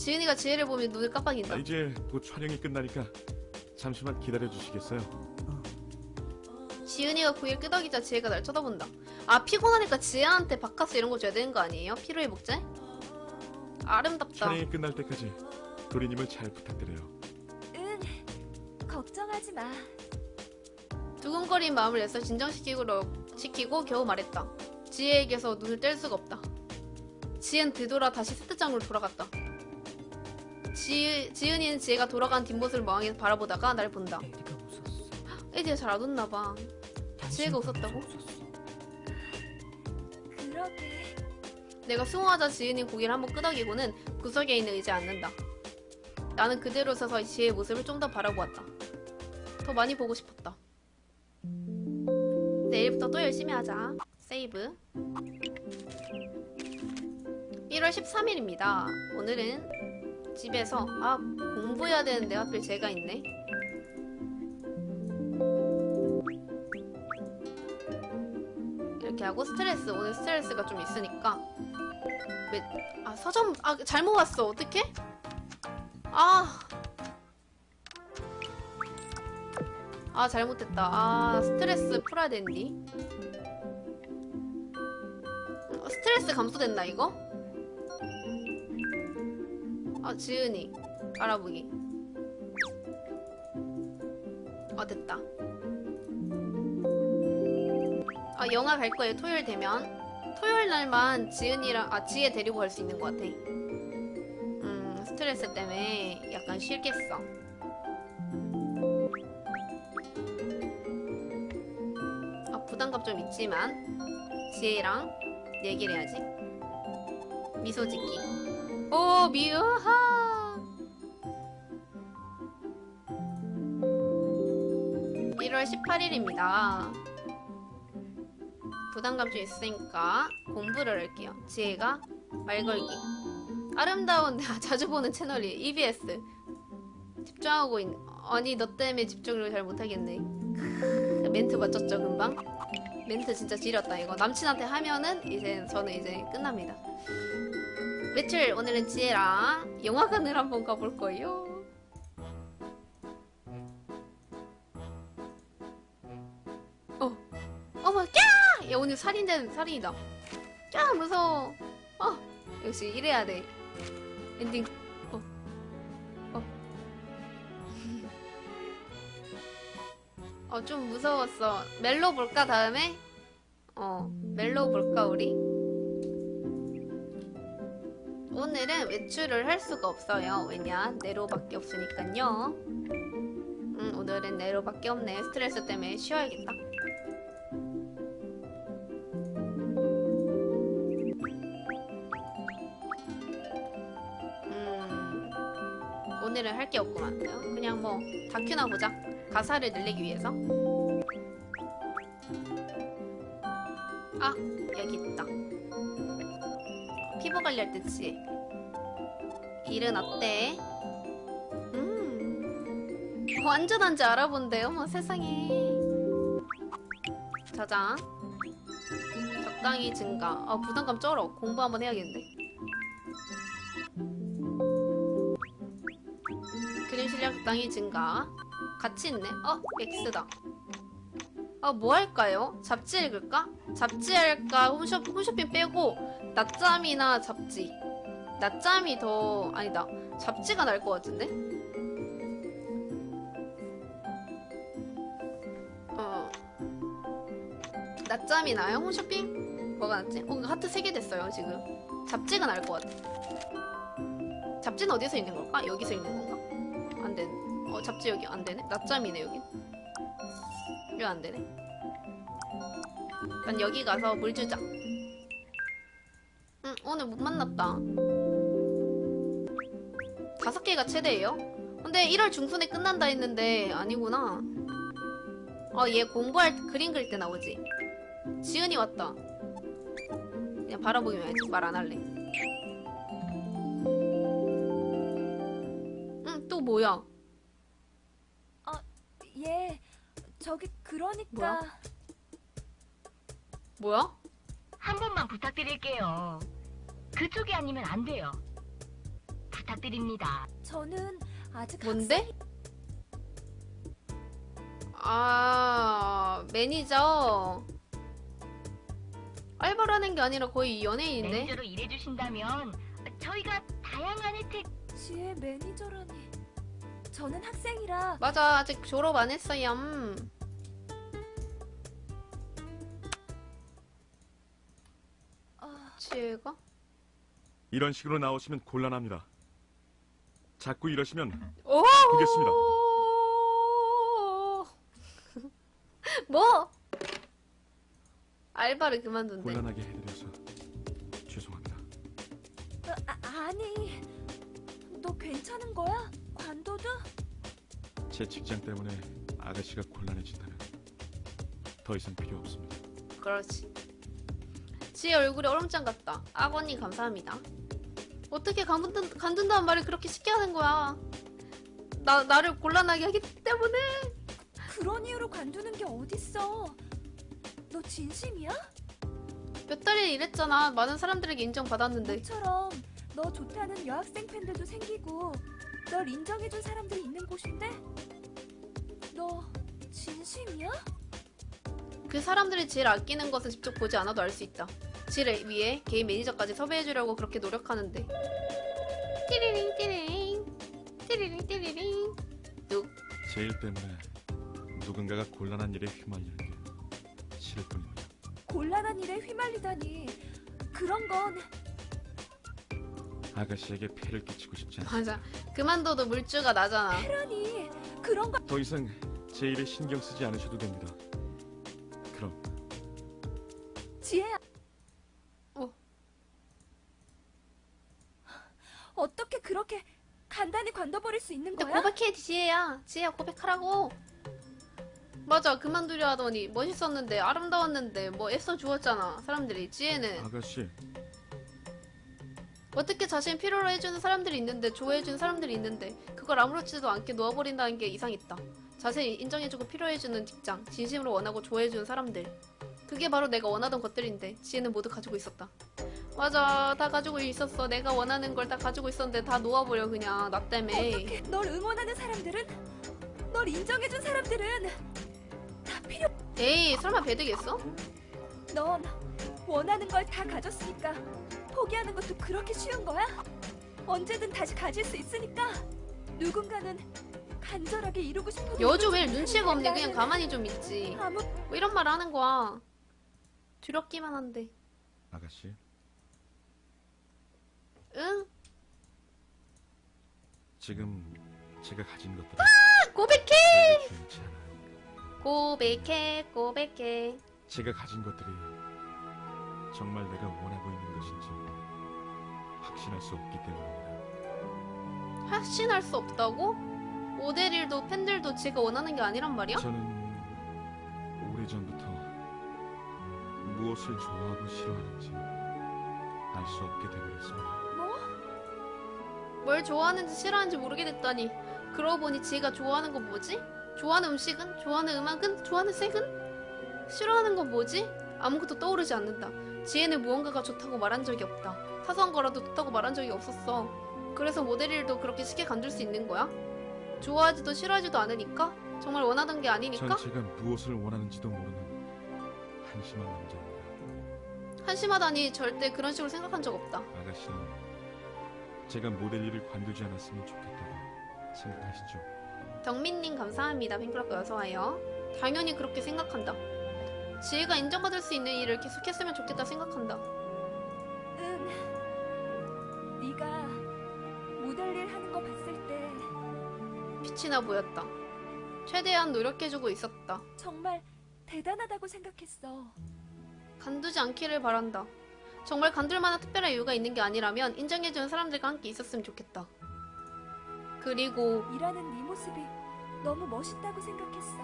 지은이가 지혜를 보면 눈을 깜빡인다. 아, 이제 곧 촬영이 끝나니까 잠시만 기다려 주시겠어요? 지은이가 고개를 끄덕이자 지혜가 날 쳐다본다. 아 피곤하니까 지혜한테 바카스 이런 거 줘야 되는 거 아니에요? 피로회 복제? 아름답다. 촬영이 끝날 때까지 도리님을 잘 부탁드려요. 응, 걱정하지 마. 두근거린 마음을 내서 진정시키고 시키고 겨우 말했다. 지혜에게서 눈을 뗄 수가 없다. 지혜는 되돌아 다시 세트장으로 돌아갔다. 지, 지은이는 지혜가 돌아간 뒷모습을 멍하게 바라보다가 날 본다. 에디가 웃었어. 에디가 잘 안 웃나봐. 지혜가 웃었다고? 웃었어. 그러게. 내가 수긍하자 지은이 고개를 한번 끄덕이고는 구석에 있는 의자에 앉는다. 나는 그대로 서서 지혜의 모습을 좀 더 바라보았다. 더 많이 보고 싶었다. 내일부터 또 열심히 하자. 세이브. 1월 13일입니다. 오늘은 집에서 아 공부해야 되는데 하필 제가 있네. 이렇게 하고 스트레스 오늘 스트레스가 좀 있으니까 매, 아 서점 아 잘못 왔어 어떡해? 아. 아 잘못했다. 아 스트레스 풀어야 되는데. 어, 스트레스 감소됐나 이거? 아 지은이 알아보기. 아 됐다. 아 영화 갈 거예요 토요일 되면. 토요일 날만 지은이랑 아 지혜 데리고 갈 수 있는 것 같아. 음 스트레스 때문에 약간 싫겠어. 아 부담감 좀 있지만 지혜랑 얘기를 해야지. 미소 짓기. 오 미우하. 1월 18일입니다. 부담감 좀 있으니까 공부를 할게요. 지혜가 말 걸기. 아름다운 아, 자주 보는 채널이 EBS. 집중하고 있. 아니 너 때문에 집중을 잘 못하겠네. 크, 멘트 맞췄죠 금방? 멘트 진짜 지렸다 이거. 남친한테 하면은 이제 저는 이제 끝납니다. 며칠 오늘은 지혜랑 영화관을 한번 가볼 거예요. 어, 어머, 꺄! 야 오늘 살인된 살인이다. 꺄 무서워. 어, 역시 이래야 돼. 엔딩. 어, 어. 어, 좀 무서웠어. 멜로 볼까 다음에? 어, 멜로 볼까 우리? 오늘은 외출을 할 수가 없어요. 왜냐? 네로밖에 없으니까요. 음, 오늘은 네로밖에 없네. 스트레스 때문에 쉬어야겠다. 음, 오늘은 할 게 없구만. 그냥 뭐 다큐나 보자. 가사를 늘리기 위해서. 아, 여기 있다. 피부 관리할 때 지혜. 일은 어때? 음, 완전 한지 알아본대. 어머 세상에. 저장. 적당히 증가. 아 부담감 쩔어. 공부 한번 해야겠는데. 그림 실력 적당히 증가. 같이 있네. 어, X다. 아, 뭐 할까요? 잡지 읽을까? 잡지 할까? 홈쇼, 홈쇼핑 빼고 낮잠이나 잡지. 낮잠이 더 아니다. 잡지가 나을 것 같은데? 어. 낮잠이 나요? 홈쇼핑? 뭐가 낫지? 어, 하트 3개 됐어요, 지금. 잡지가 나을 것 같아. 잡지는 어디서 읽는 걸까? 여기서 읽는 건가? 안 되네. 어, 잡지 여기 안 되네? 낮잠이네, 여기. 이거 안 되네. 난 여기 가서 물 주자. 응, 오늘 못 만났다. 다섯 개가 최대예요? 근데 1월 중순에 끝난다 했는데 아니구나. 어, 얘 공부할 때 그림 그릴 때 나오지. 지은이 왔다. 그냥 바라보기만 해야지. 말 안 할래. 응, 또 뭐야? 얘, 저기 그러니까 뭐야? 뭐야? 한 번만 부탁드릴게요. 그쪽이 아니면 안 돼요. 부탁드립니다. 저는 아직 뭔데? 아 매니저 알바라는 게 아니라 거의 연예인인데 매니저로 일해주신다면 저희가 다양한 혜택 학생지의 매니저라니. 저는 학생이라 맞아 아직 졸업 안 했어요 음. 아, 지혜가? 이런 식으로 나오시면 곤란합니다. 자꾸 이러시면 오 바꾸겠습니다. 뭐? 알바를 그만둔대 곤란하게 해드려서 죄송합니다. 아, 아, 아니. 너 괜찮은 거야? 관도도? 제 직장 때문에 아가씨가 곤란해진다면 더 이상 필요 없습니다. 그렇지. 지혜 얼굴이 얼음장 같다. 아버님 감사합니다. 어떻게 간둔, 간둔다는 말을 그렇게 쉽게 하는 거야? 나, 나를 곤란하게 하기 때문에. 그런 이유로 관두는 게 어딨어? 너 진심이야? 몇 달을 일했잖아. 많은 사람들에게 인정받았는데. 너처럼 너 좋다는 여학생 팬들도 생기고 널 인정해준 사람들이 있는 곳인데 너 진심이야? 그 사람들이 지혜를 아끼는 것은 직접 보지 않아도 알 수 있다. 지혜를 위해 개인 매니저까지 섭외해주려고 그렇게 노력하는데. 띠리링 띠리링. 띠리링 띠리링. 제일 때문에 누군가가 곤란한 일에 휘말리는 게 싫을 뿐입니다. 곤란한 일에 휘말리다니 그런 건 아가씨에게 폐를 끼치고 싶지 않습니다. 맞아. 그만둬도 물주가 나잖아. 해라니 그런 건 더 이상 제 일에 신경 쓰지 않으셔도 됩니다. 그럼 지혜야 어. 어떻게 그렇게 간단히 관둬버릴 수 있는 근데 거야? 고백해 지혜야. 지혜야 고백하라고. 맞아 그만두려 하더니 멋있었는데 아름다웠는데 뭐 애써 주었잖아 사람들이. 지혜는. 아가씨. 어떻게 자신 필요로 해주는 사람들이 있는데 좋아해주는 사람들이 있는데 그걸 아무렇지도 않게 놓아버린다는 게 이상했다. 자신을 인정해주고 필요해주는 직장 진심으로 원하고 좋아해주는 사람들. 그게 바로 내가 원하던 것들인데 지혜는 모두 가지고 있었다 맞아. 다 가지고 있었어. 내가 원하는 걸 다 가지고 있었는데 다 놓아버려 그냥. 나 때문에. 어떻게 널 응원하는 사람들은? 널 인정해준 사람들은? 다 필요 에이 설마 배드겠어? 넌 원하는 걸 다 가졌으니까 포기하는 것도 그렇게 쉬운 거야? 언제든 다시 가질 수 있으니까 누군가는 간절하게 이루고 싶은 여주 왜 눈치가 없네 그냥 가만히 좀 있지. 아무 뭐 이런 말 하는 거야. 두렵기만 한데. 아가씨 응? 지금 제가 가진 고백해 별로 중요치 않아요. 고백해 고백해 제가 가진 것들이 정말 내가 원하고 있는 것인지 확신할 수 없기 때문입니다. 확신할 수 없다고? 모델일도 팬들도 지가 원하는 게 아니란 말이야? 저는 오래전부터 무엇을 좋아하고 싫어하는지 알 수 없게 되버렸습니다. 뭐? 뭘 좋아하는지 싫어하는지 모르게 됐다니 그러고 보니 지가 좋아하는 건 뭐지? 좋아하는 음식은? 좋아하는 음악은? 좋아하는 색은? 싫어하는 건 뭐지? 아무것도 떠오르지 않는다 지혜는 무언가가 좋다고 말한 적이 없다 사소한 거라도 좋다고 말한 적이 없었어 그래서 모델 일도 그렇게 쉽게 간둘 수 있는 거야? 좋아하지도 싫어하지도 않으니까? 정말 원하던 게 아니니까? 전 제가 무엇을 원하는지도 모르는 한심한 남자입니다. 한심하다니 절대 그런 식으로 생각한 적 없다 아가씨는 제가 모델 일을 관두지 않았으면 좋겠다고 생각하시죠? 덕민님 감사합니다. 팬클럽 어서와요. 당연히 그렇게 생각한다. 지혜가 인정받을 수 있는 일을 계속했으면 좋겠다 생각한다. 응. 네가 모델 일 하는 거 봤을 때 빛이 나 보였다. 최대한 노력해주고 있었다. 정말 대단하다고 생각했어. 간두지 않기를 바란다. 정말 간둘 만한 특별한 이유가 있는 게 아니라면 인정해주는 사람들과 함께 있었으면 좋겠다. 그리고 일하는 네 모습이 너무 멋있다고 생각했어.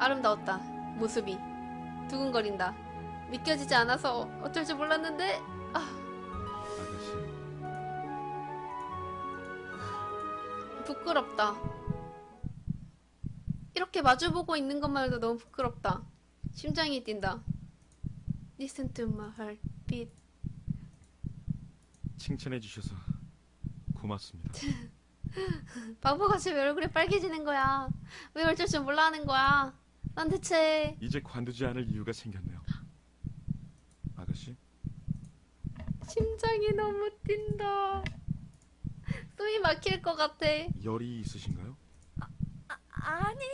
아름다웠다. 모습이 두근거린다. 믿겨지지 않아서 어쩔 줄 몰랐는데 아가씨 부끄럽다. 이렇게 마주보고 있는 것만 해도 너무 부끄럽다. 심장이 뛴다. Listen to my heart 빛. 칭찬해 주셔서 고맙습니다. 바보같이 왜 얼굴이 빨개지는 거야? 왜 어쩔 줄 몰라 하는 거야? 난 대체 이제 관두지 않을 이유가 생겼네요. 아가씨, 심장이 너무 뛴다. 숨이 막힐 것 같아. 열이 있으신가요? 아니,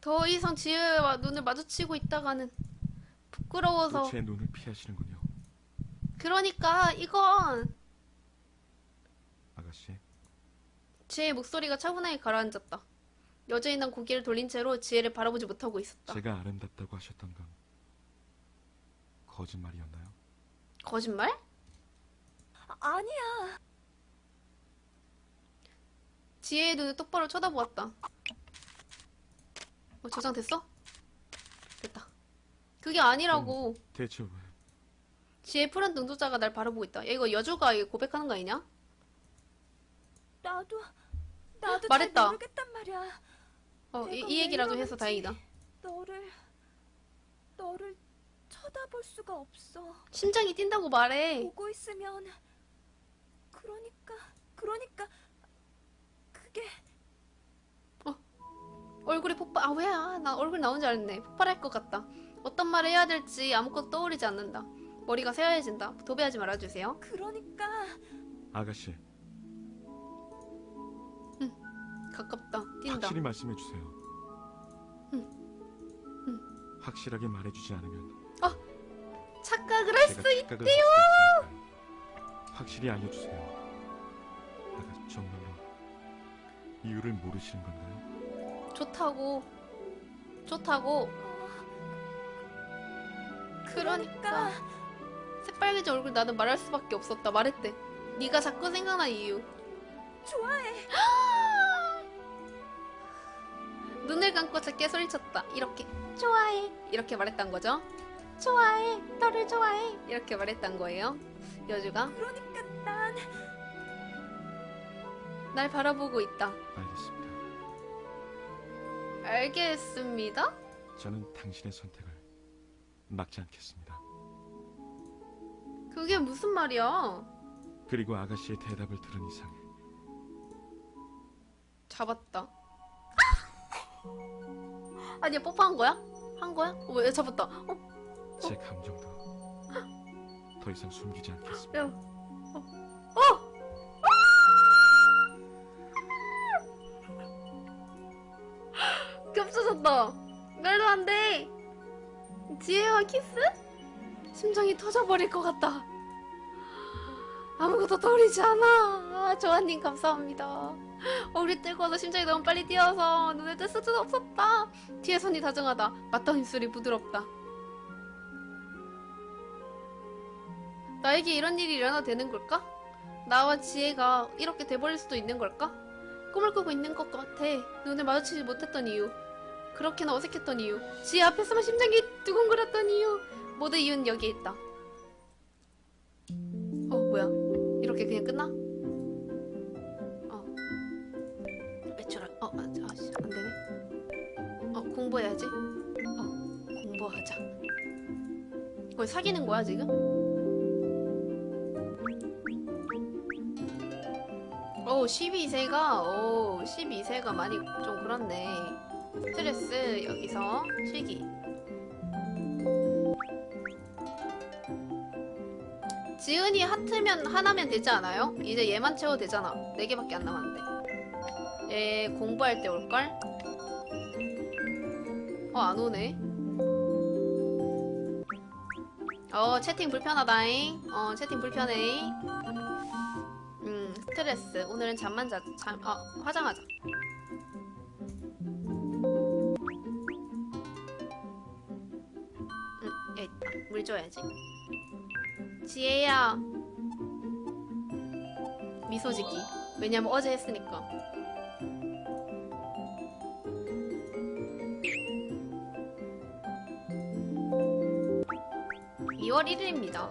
더 이상 지혜와 눈을 마주치고 있다가는 부끄러워서. 또제 눈을 피하시는군요. 그러니까 이건 아가씨, 지혜의 목소리가 차분하게 가라앉았다. 여전히 난 고개를 돌린 채로 지혜를 바라보지 못하고 있었다. 제가 아름답다고 하셨던 건 거짓말이었나요? 거짓말? 아, 아니야. 지혜의 눈을 똑바로 쳐다보았다. 어, 저장됐어? 됐다. 그게 아니라고. 대체 왜? 지혜 푸른 눈동자가 날 바라보고 있다. 야, 이거 여주가 이거 고백하는 거 아니냐? 나도 나도 말했다. 잘 모르겠단 말이야. 어, 이, 이왜 얘기라도 해서. 다행이다. 너를 너를 쳐다볼 수가 없어. 심장이 뛴다고 말해. 보고 있으면 그러니까 그러니까 그게 얼굴이 폭발, 아, 왜, 아, 나 얼굴 나온 줄 알았네. 폭발할 것 같다. 어떤 말을 해야 될지 아무것도 떠오르지 않는다. 머리가 새하얘진다. 도배하지 말아주세요. 그러니까 아가씨, 가깝다. 뛴다. 확실히 말씀해 주세요. 확실하게 말해주지 않으면 착각을 할 제가 수 있... 착각을 할 수도 있으니까 확실히 알려주세요. 아가씨 정말로 이유를 모르시는 건가요? 좋다고. 좋다고. 어, 그러니까. 새빨개진 얼굴 나는 말할 수밖에 없었다. 말했대. 네가 자꾸 생각난 이유. 좋아해. 눈을 감고 작게 소리쳤다. 이렇게 좋아해. 이렇게 말했단 거죠. 좋아해. 너를 좋아해. 이렇게 말했단 거예요. 여주가 그러니까 난 날 바라보고 있다. 알겠습니다. 알겠습니다. 저는 당신의 선택을 막지 않겠습니다. 그게 무슨 말이야? 그리고 아가씨의 대답을 들은 이상 잡았다. 아니야 뽀뽀한 거야? 한 거야? 어, 왜 잡았다? 어? 제 감정도 더 이상 숨기지 않겠습니다. 야. 겹쳐졌다. 말도 안 돼. 지혜와 키스? 심장이 터져버릴 것 같다. 아무것도 떠오르지 않아. 아, 조아님 감사합니다. 우리 뜨거워서 심장이 너무 빨리 뛰어서 눈을 뜰 수도 없었다. 뒤에 손이 다정하다. 맞던 입술이 부드럽다. 나에게 이런 일이 일어나도 되는 걸까? 나와 지혜가 이렇게 돼버릴 수도 있는 걸까? 꿈을 꾸고 있는 것 같아. 눈을 마주치지 못했던 이유. 그렇게나 어색했던 이유. 지혜 앞에서만 심장이 두근거렸던 이유. 모두 이유는 여기에 있다. 어, 뭐야. 이렇게 그냥 끝나? 어. 매출할, 어, 아, 아, 씨, 안 되네. 어, 공부해야지. 어, 공부하자. 거의 사귀는 거야, 지금? 오, 12세가, 오, 12세가 많이 좀 그렇네. 스트레스, 여기서, 실기. 지은이 하트면 하나면 되지 않아요? 이제 얘만 채워도 되잖아. 4개밖에 안 남았는데. 얘 공부할 때 올걸? 어, 안 오네. 어, 채팅 불편하다잉. 어, 채팅 불편해. 음, 스트레스. 오늘은 잠만 자, 잠, 아, 화장하자. 있다. 물 줘야지. 지혜야. 미소 짓기. 왜냐면 어제 했으니까. (2월 1일입니다)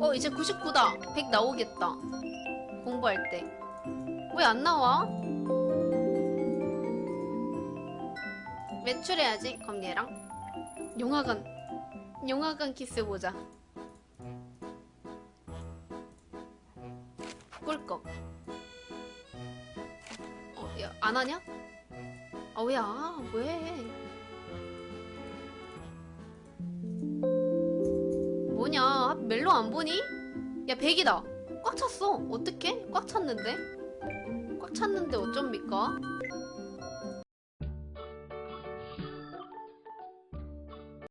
어 이제 99다 100 나오겠다 공부할 때 왜 안 나와? 매출해야지 검예랑 영화관 용화관 키스 보자. 꿀꺽. 어, 야, 안 하냐? 아, 왜, 아, 왜? 뭐냐? 아, 멜로 안 보니? 야, 100이다. 꽉 찼어. 어떡해? 꽉 찼는데? 꽉 찼는데 어쩝니까?